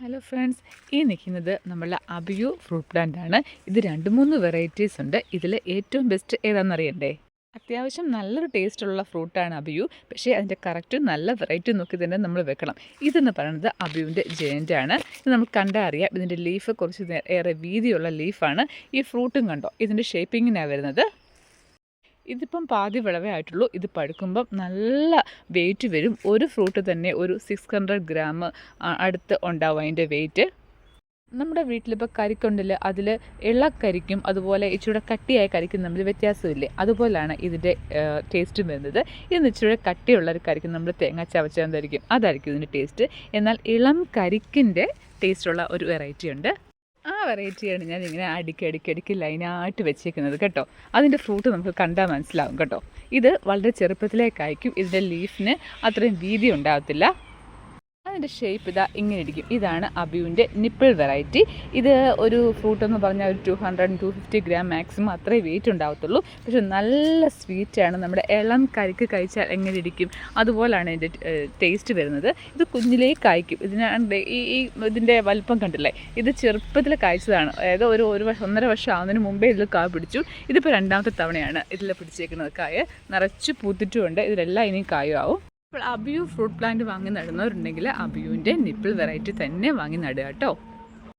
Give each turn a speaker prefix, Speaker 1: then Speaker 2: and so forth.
Speaker 1: Hello friends ഈ നിൽക്കുന്നത് നമ്മളുടെ അബിയു ഫ്രൂട്ട് പ്ലാന്റ് ആണ്. ഇത് രണ്ട് മൂന്ന് വെറൈറ്റീസ് ഉണ്ട്. ഇതിൽ ഏറ്റവും ബെസ്റ്റ് ഏതാണെന്നറിയണ്ടേ അത്യാവശ്യം നല്ലൊരു ടേസ്റ്റുള്ള ഫ്രൂട്ടാണ് അബിയു പക്ഷേ അതിന്റെ കറക്റ്റ് നല്ല വെറൈറ്റി നോക്കി തന്നെ നമ്മൾ വെക്കണം. ഇതെന്ന് പറയുന്നത് അബിയുവിന്റെ ജയന്റാണ് ഇത് നമ്മൾ കണ്ടാൽ അറിയാം. ഇതിന്റെ ലീഫ് കുറച്ച് ഏറെ വീതിയുള്ള ലീഫാണ് ഈ ഫ്രൂട്ടും കണ്ടോ? ഇതിന്റെ ഷേപ്പിങ്ങിനാണ് വരുന്നത്. ഇതിപ്പം പാതി വിളവേ ആയിട്ടുള്ളൂ. ഇത് പഴുക്കുമ്പം നല്ല വെയിറ്റ് വരും. ഒരു ഫ്രൂട്ട് തന്നെ ഒരു സിക്സ് ഹൺഡ്രഡ് ഗ്രാം അടുത്ത് ഉണ്ടാവും അതിന്റെ വെയിറ്റ് നമ്മുടെ വീട്ടിലിപ്പോൾ കരിക്കുണ്ടല്ലോ അതിൽ ഇളക്കരിക്കും അതുപോലെ ഇച്ചിരി കട്ടിയായ കരിക്കും തമ്മിൽ വ്യത്യാസമില്ലേ? അതുപോലെയാണ് ഇതിന്റെ ടേസ്റ്റ് വരുന്നത്. ഇന്ന് ഇച്ചിരി കട്ടിയുള്ള ഒരു കരിക്കും നമ്മൾ തേങ്ങ ചവച്ചാന്തായിരിക്കും അതായിരിക്കും ഇതിന്റെ ടേസ്റ്റ് എന്നാൽ ഇളം കരിക്കിന്റെ ടേസ്റ്റുള്ള ഒരു വെറൈറ്റി ഉണ്ട്. വെറൈറ്റിയാണ് ഞാൻ ഇങ്ങനെ അടുക്കി അടുക്കി അടുക്കി ലൈനായിട്ട് വെച്ചേക്കുന്നത് കേട്ടോ. അതിന്റെ ഫ്രൂട്ട് നമുക്ക് കണ്ടാൽ മനസ്സിലാവും കേട്ടോ. ഇത് വളരെ ചെറുപ്പത്തിലേ ഇതിന്റെ ലീഫിന് അത്രയും വീതി ഉണ്ടാകത്തില്ല. അതിന്റെ ഷേപ്പ് ഇതാ ഇങ്ങനെ ഇരിക്കും. ഇതാണ് അബിയുവിന്റെ നിപ്പിൾ വെറൈറ്റി ഇത് ഒരു ഫ്രൂട്ട് എന്ന് പറഞ്ഞാൽ ഒരു two hundred two fifty gram maximum അത്രേ വെയിറ്റ് ഉണ്ടാവത്തുള്ളൂ. പക്ഷെ നല്ല സ്വീറ്റാണ് നമ്മുടെ ഇളം കരിക്ക് കഴിച്ചാൽ എങ്ങനെ ഇരിക്കും? അതുപോലാണ് ഇതിന്റെ ടേസ്റ്റ് വരുന്നത്. ഇത് കുഞ്ഞിലേ കായ്ക്കും. ഇതിനാണ്ട് ഈ ഈ ഇതിന്റെ വലിപ്പം കണ്ടില്ലേ? ഇത് ചെറുപ്പത്തിൽ കായ്ച്ചതാണ്. അതായത് ഒരു ഒരു വർഷം ഒന്നര വർഷം ആവുന്നതിന് മുമ്പേ ഇതിൽ കായ പിടിച്ചു. ഇതിപ്പോൾ രണ്ടാമത്തെ തവണയാണ് ഇതിൽ പിടിച്ചേക്കുന്നത് കായ. നിറച്ച് പൂത്തിട്ടുമുണ്ട്. ഇതിലെല്ലാം ഇനി കായും അബിയു ഫ്രൂട്ട് പ്ലാന്റ് വാങ്ങി നടുന്നവരുണ്ടെങ്കിൽ അബിയുവിന്റെ നിപ്പിൾ വെറൈറ്റി തന്നെ വാങ്ങി നടുക കേട്ടോ.